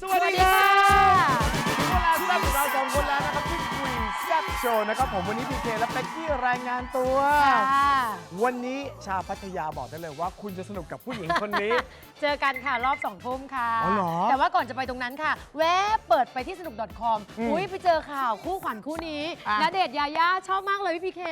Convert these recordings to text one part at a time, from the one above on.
สวัสดีครับถึงเวลาแซ่บของเราสองคนแล้วนะครับที่คุยแซ่บโชว์นะครับผมวันนี้พีเคและเป็กกี้รายงานตัว ค่ะวันนี้ชาวพัทยาบอกได้เลยว่า คุณจะสนุกกับผู้หญิงคนนี้ เจอกันค่ะรอบสองทุ่มค่ะ อ๋อเหรอแต่ว่าก่อนจะไปตรงนั้นค่ะ แวะเปิดไปที่สนุก .com อืม อุ้ยไปเจอข่าวคู่ขวัญคู่นี้อะ ณเดชน์ยาย่าชอบมากเลยพี่พีเค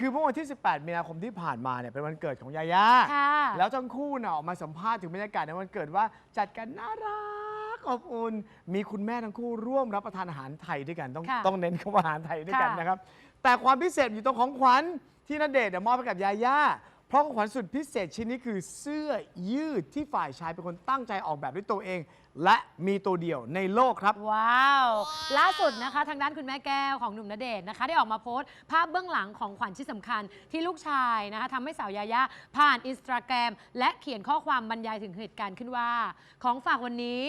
คือเมื่อวันที่ 18 มีนาคมที่ผ่านมาเนี่ยเป็นวันเกิดของยาย่าค่ะ แล้วทั้งคู่เน่ะออกมาสัมภาษณ์ถึงบรรยากาศในวันเกิดว่าจัดกันน่ารัก อบอุ่นมีคุณแม่ทั้งคู่ร่วมรับประทานอาหารไทยด้วยกันต้องค่ะต้องเน้นคำว่าอาหารไทยด้วยกันค่ะ นะครับ แต่ความพิเศษอยู่ตรงของขวัญที่ณเดชน์เนี่ยมอบให้กับยาย่าเพราะของขวัญสุดพิเศษชิ้นนี้คือเสื้อยืดที่ฝ่ายชายเป็นคนตั้งใจออกแบบด้วยตัวเอง และมีตัวเดียวในโลกครับ ว้าว ล่าสุดนะคะ ทางด้านคุณแม่แก้วของหนุ่มณเดชน์นะคะ ได้ออกมาโพสต์ภาพเบื้องหลังของขวัญชิ้นสำคัญ ที่ลูกชายนะคะทำให้สาวยายาผ่านอินสตาแกรมและเขียนข้อความบรรยายถึงเหตุการณ์ขึ้นว่า ของฝากวันนี้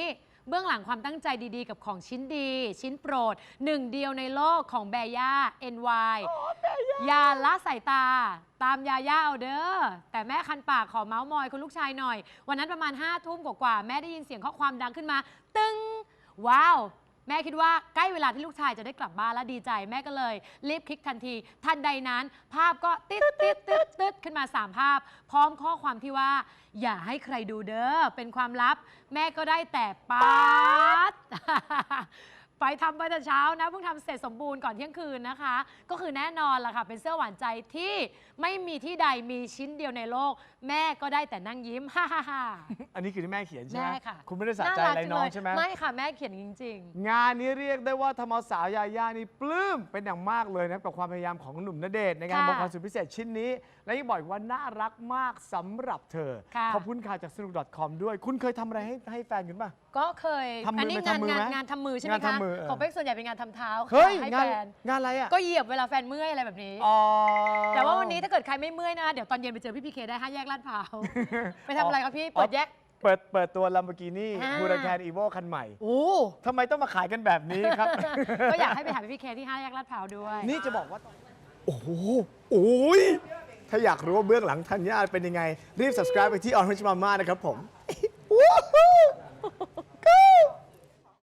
เบื้องหลังความตั้งใจดีๆ กับของชิ้นดี ชิ้นโปรดหนึ่งเดียวในโลกของแบย่า NY อย่าละสายตา ตามยาย่าเอาเด้อแต่แม่คันปากขอเมาส์มอยคุณลูกชายหน่อย วันนั้นประมาณ5้าทุ่มกว่าๆแม่ได้ยินเสียงข้อความดังขึ้นมา ตึงว้าว แม่คิดว่าใกล้เวลาที่ลูกชายจะได้กลับบ้านแล้วดีใจ แม่ก็เลย รีบคลิกทันที ทันใดนั้น ภาพก็ติดติดติดติดขึ้นมา 3 ภาพ พร้อมข้อความที่ว่า อย่าให้ใครดูเด้อเป็นความลับ แม่ก็ได้แต่ป้า ไปทำไปแต่เช้านะเพิ่งทำเสร็จสมบูรณ์ก่อนเที่ยงคืนนะคะ ก็คือแน่นอนล่ะค่ะ เป็นเสื้อหวานใจที่ไม่มีที่ใดมีชิ้นเดียวในโลก แม่ก็ได้แต่นั่งยิ้มฮ่าฮ่าฮ่า อันนี้คือที่แม่เขียนใช่ไหมแม่ค่ะคุณไม่ได้สะใจอะไรน้องใช่ไหม ไม่ค่ะแม่เขียนจริง งานนี้เรียกได้ว่าทำเอาสาวยาย่านี่ปลื้มเป็นอย่างมากเลยนะครับกับความพยายามของหนุ่มณเดชน์ในการค่ะบอกความสุดพิเศษชิ้นนี้ และยังบอกอีกว่าน่ารักมากสำหรับเธอ ค่ะ ขอบคุณข่าวจากสนุก .com ด้วย คุณเคยทำอะไรให้ให้แฟนคุณป่ะ ๆ ก็เคย ทำมืออันนี้ไหมงานทำมืองานไหมงานทำมือใช่ไหมงานคะทำมือเออของเป๊กส่วนใหญ่เป็นงานทำเท้าค่ะเฮ้ยให้งานแฟน งานอะไรอะก็เหยียบเวลาแฟนเมื่อยอะไรแบบนี้ อ๋อ แต่ว่าวันนี้ถ้าเกิดใครไม่เมื่อยนะ เดี๋ยวตอนเย็นไปเจอพี่พีเคได้ห้าแยกลาดพร้าว ไปทำอะไรครับพี่ เปิดแยก เปิดเปิดตัว Lamborghini อ่า ฮูราแคนอีโวคันใหม่โอ้ทำไมต้องมาขายกันแบบนี้ครับ ก็อยากให้ไปหาพี่พีเคที่ห้าแยกลาดพร้าวด้วย นี่จะบอกว่าโอ้โหโอ้ยถ้าอยากรู้ว่าเบื้องหลังธัญญาเป็นยังไง รีบ subscribe ไปที่ Orange Mama นะครับผม